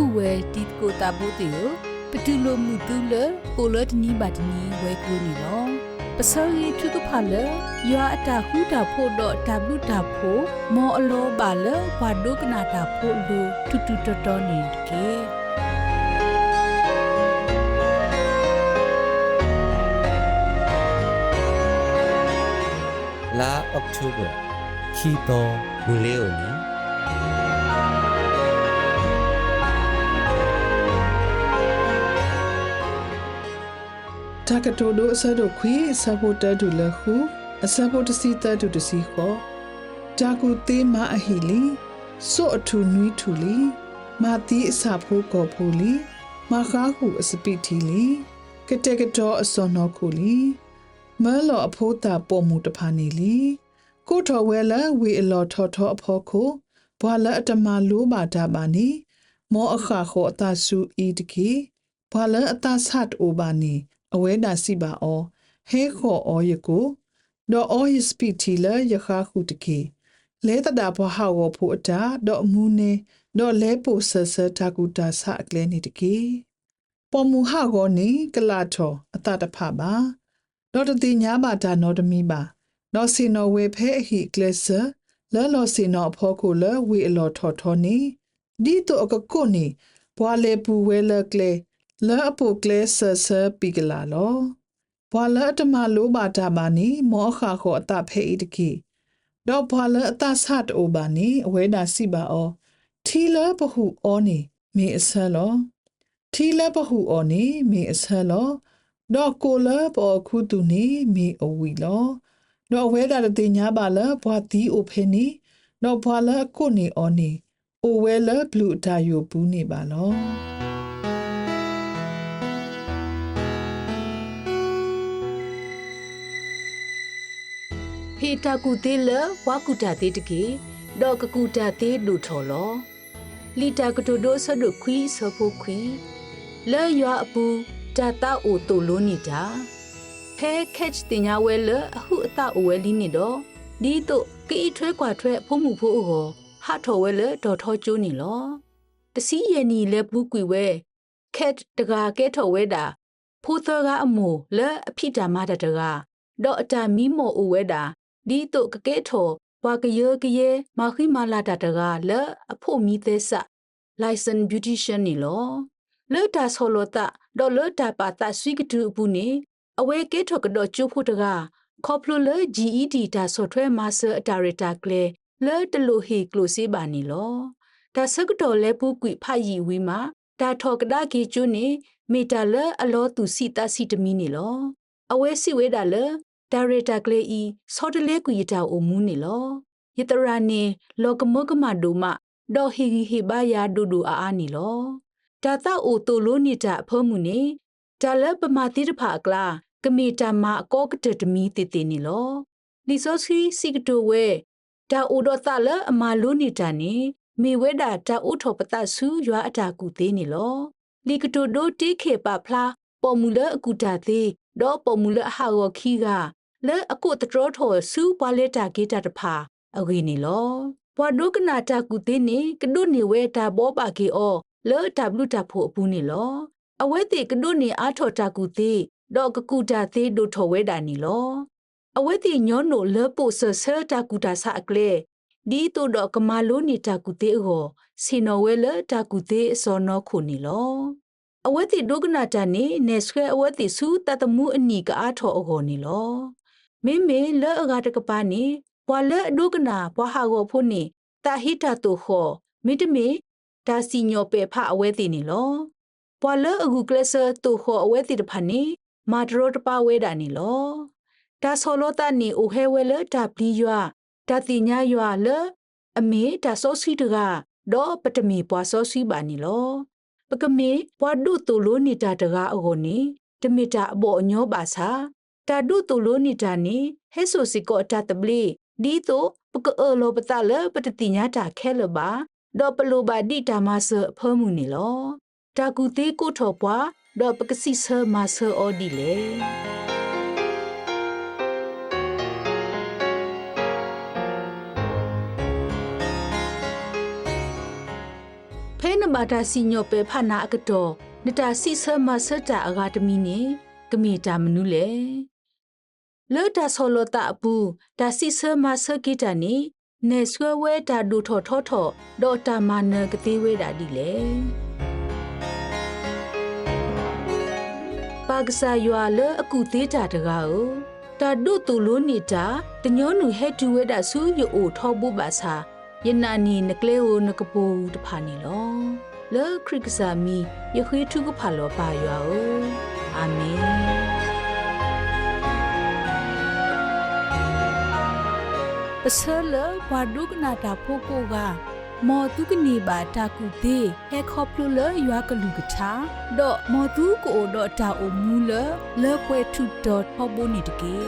ဥဝဲတီကိုတာဘိုတေယပတူလိုမှုတူလကိုလတ်နီဘတ်နီဝဲကူနီလောပစောရီထုကဖာလယွာအတာဟူတာဖို့တော့တဘလူတာဖို့မောအလောပါလဝါဒုကနာတာဖို့လူတူတူတော်တော်နေကေလာအောက်တိုဘာခီတိုမူလေအိုနီ တာကတိုဒိုအဆဒိုခွေဆပ်ဖို့တတူလခုအဆပ်ဖို့တစီတတူတစီခောတာကူသေးမအဟီလီစော့အထူနွီးထူလီမာတီအစာဖို့ကောဖိုလီမခါခုအစပိတီလီကတဲ့ကတော်အစောနောခုလီမဲလော်အဖိုးတာပေါ်မှုတဖာနေလီကိုထော်ဝဲလာဝီအလော်ထော်ထော်အဖောခုဘွာလအတမလိုပါတာပါနီမောအခါခောအတဆူဤတကေဘွာလအတဆတ်အိုပါနီ အဝဲနာစီပါအောဟဲခေါ်အောယကိုဒေါ်အောယစပီတီလာယခါခုတကေလဲတတာဘဟောဝဖို့အတာဒေါ်အမှုနေဒေါ်လဲပိုဆဆတာကူတာဆအကလဲနေတကေပေါ်မူဟာကောနေကလာထောအတတဖပါဒေါ်တတိညာပါတာနော်တမီပါဒေါ်စီနော်ဝေဖဲအဟိကလဆာလဲလော်စီနော်အဖို့ကိုလဝေအလော်ထော်ထော်နေဒီတော့အကကုနေဘွာလေပူဝဲလကလေ လဲအပုကလဲဆဆပီကလာလောဘွာလအတမလိုပါတာပါနီမောခါခောအတဖဲဤတကေတော့ဘွာလအတဆတ်အိုပါနီအဝဲနာစီပါအောထီလဘဟုအောနေမေအဆလောထီလဘဟုအောနေမေအဆလောတော့ကိုလဘောခုတူနေမေအဝီလောတော့ဝဲတာတေညာပါလဘွာတီအိုဖဲနီတော့ဘွာလကိုနေအောနေအိုဝဲလဘလူတာယိုဘူးနေပါလော ဖေတာကူသေးလဝါကူတာသေးတကေဒေါကကူတာသေးလူထော်လောလီတာကတိုဒိုဆဒုခွီဆဖို့ခွီလဲရွာအပူတာတာအိုတိုလိုနေတာဖဲခက်တင်ညာဝဲလအဟုအတအဝဲလီနေတော့ဒီတော့ကီထွဲကွာထွဲဖို့မှုဖို့အောဟာထော်ဝဲလဒေါ်ထောကျိုးနေလောတစီရနီလဲဘူးကွေဝဲခက်တကာကဲထော်ဝဲတာဖိုးသောကအမူလဲအဖိတာမတတကာဒေါ်အတာမီမောအဝဲတာ ဒီတုကကဲထော်ဘွာကရကရဲမခိမလာတတကလဲအဖို့မီသေးဆ license beautician နီလောလဲတာဆောလတာဒေါ်လဲတာပါတာဆွီကတူဘူးနေအဝဲကဲထော်ကတော့ကျုပ်ဖို့တကခေါပလိုလဲ GED တာဆော့ထွဲမာစတာအတာရတာကလေလဲတလူဟီကလိုစီပါနီလောဒါစကတော်လဲပူကွိဖာယီဝီမာဒါထော်ကဒါကေကျွနေမီတာလဲအလောသူစီတာစီတမီနီလောအဝဲစီဝဲတာလဲ ဒါရတာကလေးဤစောတလဲကွေတာအိုမူးနေလောယတရာနေလောကမကမဒိုမဒေါ်ဟီဟီဟီဘာယာဒူဒူအာအာနီလောတာတာအိုတိုလိုနေတာအဖေမှုနေဒါလပမာတိတဖာကလာကမီတာမအကောကတတမီတေတေနီလောလီဆိုစီစီကတိုဝဲဒါအိုဒတာလအမာလိုနေတာနေမေဝဲတာတာအိုထောပတဆူရွာအတာကူသေးနေလောလီကတိုဒိုတေခေပါဖလားပေါ်မူလအကူတာသေးဒေါ်ပေါ်မူလအဟာဝခီက လဲအခုတတော်ထောဆူပွာလက်တာဂေတာတဖာအဝေနေလောပွာဒုကနာတာကုသေးနေကဒုနေဝဲတာဘောပါကေအောလဲတဘလူတာဖို့အပူနေလောအဝဲတိကဒုနေအားထော်တာကုသေးတော့ကကူတာသေးဒုထော်ဝဲတာနေလောအဝဲတိညောနိုလဲပိုဆဆဲတာကုတာဆအကလေဒီတို့တော့ကမာလိုနေတာကုသေးအောစီနော်ဝဲလဲတာကုသေးအစောနောခုနေလောအဝဲတိဒုကနာတာနေနေဆွဲအဝဲတိစူတတမှုအနီကအားထော်အောနေလော မေမေလဲအဂါတကပါနေဘွာလဲအဒုကနာဘွာဟာကိုဖို့နေတာဟိတာတုခောမိတမေဒါစီညောပေဖအဝဲတိနေလောဘွာလဲအဂုကလဆာတုခောအဝဲတိတဖာနေမာဒရောတပဝဲတာနေလောဒါဆောလောတာနေအိုဟဲဝဲလဲဒါပလီယွာဒါတိညာယွာလဲအမေဒါဆောစီတကတော့ပတမီဘွာဆောစီပါနေလောပကမေဘွာဒုတုလိုနေတာတကားအကိုနေတမီတာအဘောအညောပါစာ တာဒုတုလိုနေတာနေဟဲဆိုစီကောတာတပလီဒီတိုပကအောလောပတလပတတိညာတာခဲလပါဒေါ်ပလိုပါဒီတာမဆဖမှုနေလောတာကူသေးကိုထော်ပွားဒေါ်ပကစီဆမဆအော်ဒီလေဖဲနမတာစီညောပဲဖနာအကတော်နတာစီဆမဆတာအဂါတမီနေကမေတာမနုလေ လောတာဆောလတာဘူးတာစီဆမဆဂီတာနီနေဆွဲဝဲတာဒူထော်ထော်ထော်ဒေါ်တာမနကတိဝဲတာဒီလေပါကစားရွာလအကူသေးတာတကားကိုတာဒုတူလိုနေတာတညောနုဟဲတူဝဲတာဆူယအိုထောဘူးပါစာယနာနီနကလေအိုနကပူတဖာနီလောလေခရစ်ကစားမီယခွေးထုကဖာလောပါရွာအိုအာမင် ပစလဝါဒုကနာတာဖိုကိုကမော်တုကနီဘာတာကူတေဟဲခေါပလူလရွာကလူကထာဒေါ်မော်တုကိုဒေါ်တာအိုမူလလေကွဲထုဒေါ်ဟောဘိုနီတကေ